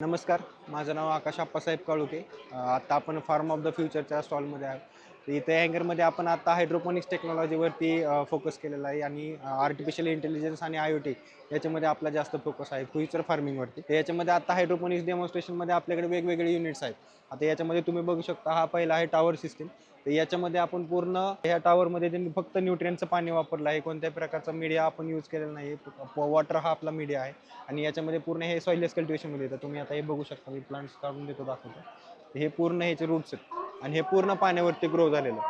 नमस्कार माझं नाव आकाश आप्पासाहेब काळुके. आता आपण फार्म ऑफ द फ्युचरच्या स्टॉलमध्ये आहोत. इथे हँगरमध्ये आपण आता हायड्रोपोनिक्स टेक्नॉलॉजीवरती फोकस केलेला आहे आणि आर्टिफिशियल इंटेलिजन्स आणि आय ओ टी याच्यामध्ये आपला जास्त फोकस आहे फ्युचर फार्मिंगवरती तर याच्यामध्ये आता हायड्रोपोनिक्स डेमॉन्स्ट्रेशनमध्ये आपल्याकडे वेगवेगळे युनिट्स आहेत. आता याच्यामध्ये तुम्ही बघू शकता हा पहिला आहे टॉवर सिस्टीम तर याच्यामध्ये आपण पूर्ण ह्या टावरमध्ये त्यांनी फक्त न्यूट्रियनचं पाणी वापरलं आहे. कोणत्याही प्रकारचा मीडिया आपण यूज केलेला नाही. वॉटर हा आपला मीडिया आहे. आणि याच्यामध्ये पूर्ण हे सॉइलेस कल्टिवेशनमध्ये येतं. तुम्ही आता हे बघू शकता. मी प्लांट्स काढून देतो दाखवतो. हे पूर्ण ह्याचे रूट्स आहेत. आणि हे पूर्ण पाण्यावरती ग्रो झालेलं.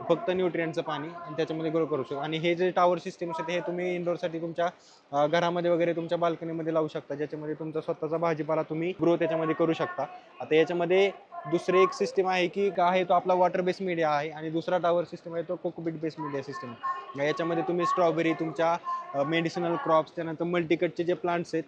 फक्त न्यूट्रियनचं पाणी आणि त्याच्यामध्ये ग्रो करू शकतो. आणि हे जे टावर सिस्टीम असते हे तुम्ही इंडोरसाठी तुमच्या घरामध्ये वगैरे तुमच्या बाल्कनीमध्ये लावू शकता. ज्याच्यामध्ये तुमचा स्वतःचा भाजीपाला तुम्ही ग्रो त्याच्यामध्ये करू शकता. आता याच्यामध्ये दुसरी एक सिस्टीम आहे की का आहे तो आपला वॉटर बेस मीडिया आहे आणि दुसरा टावर सिस्टम आहे तो कोकोबीट बेस मीडिया सिस्टम याच्यामध्ये तुम्ही स्ट्रॉबेरी तुमच्या मेडिसिनल क्रॉप्स त्यानंतर मल्टीकटचे जे प्लांट्स आहेत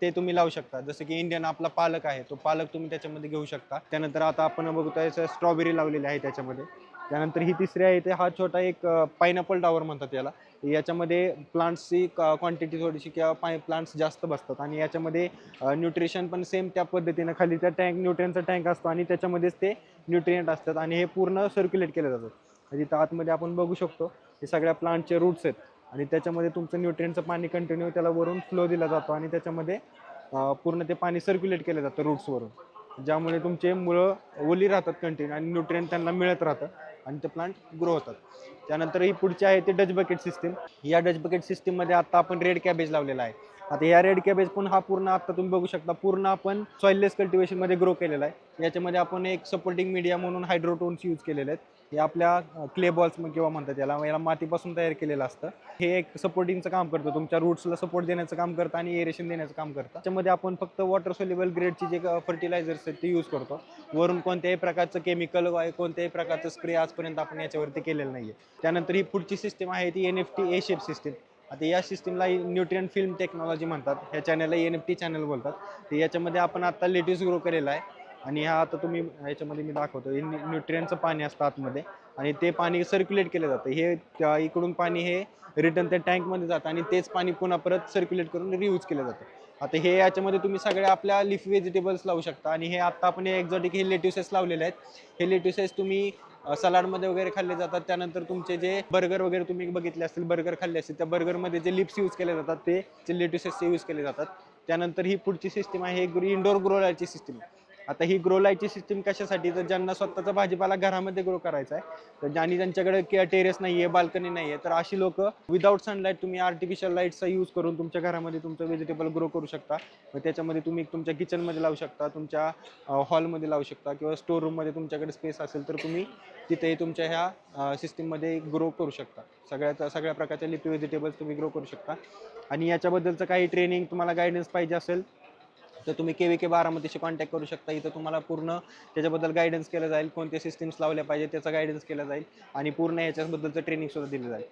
ते तुम्ही लावू शकता. जसं की इंडियन आपला पालक आहे तो पालक तुम्ही त्याच्यामध्ये घेऊ शकता. त्यानंतर आता आपण बघतोय स्ट्रॉबेरी लावलेली आहे त्याच्यामध्ये. त्यानंतर ही तिसरी आहे ते हा छोटा एक पायनॅपल टावर म्हणतात याला. याच्यामध्ये प्लांट्सची क्वांटिटी थोडीशी किंवा पाय प्लांट्स जास्त बसतात. आणि याच्यामध्ये न्यूट्रिशन पण सेम त्या पद्धतीनं. खाली त्या टँक न्यूट्रियनचा टँक असतो आणि त्याच्यामध्येच ते न्यूट्रियंट असतात. आणि हे पूर्ण सर्क्युलेट केलं जातात तिथं म्हणजे आतमध्ये आपण बघू शकतो हे सगळ्या प्लांटचे रूट्स आहेत. आणि त्याच्यामध्ये तुमचं न्यूट्रियनचं पाणी कंटिन्यू त्याला वरून फ्लो दिला जातो आणि त्याच्यामध्ये पूर्ण ते पाणी सर्क्युलेट केलं जातं रूट्सवरून ज्यामुळे तुमचे मुळं ओली राहतात कंटिन्यू आणि न्यूट्रियन त्यांना मिळत राहतं आणि ते प्लांट ग्रो होतात. त्यानंतर ही पुढची आहे ते डच बकेट सिस्टीम या डच बकेट सिस्टीममध्ये आता आपण रेड कॅबेज लावलेला आहे. आता या रेड कॅबेज पण हा पूर्ण आता तुम्ही बघू शकता पूर्ण आपण सॉइललेस कल्टिवेशनमध्ये ग्रो केलेला आहे. याच्यामध्ये आपण एक सपोर्टिंग मीडिया म्हणून हायड्रोटोन्स यूज केलेले आहेत. हे आपल्या क्ले बॉल्स किंवा म्हणतात याला याला मातीपासून तयार केलेलं असतं. हे एक सपोर्टिंगचं काम करतं. तुमच्या रूट्सला सपोर्ट देण्याचं काम करतं आणि एरेशन देण्याचं काम करतं. त्याच्यामध्ये आपण फक्त वॉटर सोल्युबल ग्रेडचे जे फर्टिलायझर्स आहेत ते यूज करतो. वरून कोणत्याही प्रकारचं केमिकल कोणत्याही प्रकारचं स्प्रे आजपर्यंत आपण याच्यावरती केलेलं नाही आहे त्यानंतर ही पुढची सिस्टीम आहे ती N F T A shape system आता या सिस्टीमला न्यूट्रियन फिल्म टेक्नॉलॉजी म्हणतात. ह्या चॅनलला एन एफ टी चॅनल बोलतात. तर याच्यामध्ये आपण आता लेटेस्ट ग्रो केलेला आहे. आणि हा आता तुम्ही याच्यामध्ये मी दाखवतो. हे न्यूट्रियनचं पाणी असतं आतमध्ये. आणि ते पाणी सर्क्युलेट केलं जातं. हे त्या इकडून पाणी हे रिटर्न त्या टँकमध्ये जातं. आणि तेच पाणी पुन्हा परत सर्क्युलेट करून रियूज केलं जातं. आता हे याच्यामध्ये तुम्ही सगळ्या आपल्या लिफ व्हेजिटेबल्स लावू शकता. आणि हे आता आपण हे एक्झॉटिक हे लेट्युसेस लावलेले आहेत. हे लेट्युसेस तुम्ही सलाडमध्ये वगैरे खाल्ले जातात. त्यानंतर तुमचे जे बर्गर वगैरे तुम्ही बघितले असतील बर्गर खाल्ले असतील त्या बर्गरमध्ये जे लिप्स यूज केले जातात ते जे लेट्युसेसचे यूज केले जातात. त्यानंतर ही पुढची सिस्टीम आहे ही इंडोर ग्रोलरची सिस्टीम आता ही ग्रो लाईटची सिस्टीम कशासाठी? तर ज्यांना स्वतःचा भाजीपाला घरामध्ये ग्रो करायचा आहे तर ज्यांनी त्यांच्याकडे टेरेस नाही आहे बाल्कनी नाही आहे तर अशी लोक विदाऊट सनलाईट तुम्ही आर्टिफिशियल लाईटचा यूज करून तुमच्या घरामध्ये तुमचं व्हेजिटेबल ग्रो करू शकता. मग त्याच्यामध्ये तुम्ही तुमच्या किचनमध्ये लावू शकता तुमच्या हॉलमध्ये लावू शकता किंवा स्टोर रूममध्ये तुमच्याकडे स्पेस असेल तर तुम्ही तिथेही तुमच्या ह्या सिस्टीममध्ये ग्रो करू शकता. सगळ्या सगळ्या प्रकारच्या लिपी व्हेजिटेबल्स तुम्ही ग्रो करू शकता. आणि याच्याबद्दलचं काही ट्रेनिंग तुम्हाला गायडन्स पाहिजे असेल तर तुम्ही के व्ही के बारामतीशी कॉन्टॅक्ट करू शकता. इथं तुम्हाला पूर्ण त्याच्याबद्दल गायडन्स केलं जाईल. कोणते सिस्टम्स लावल्या पाहिजे त्याचा गायडन्स केला जाईल. आणि पूर्ण याच्याबद्दलचं ट्रेनिंग सुद्धा दिलं जाईल.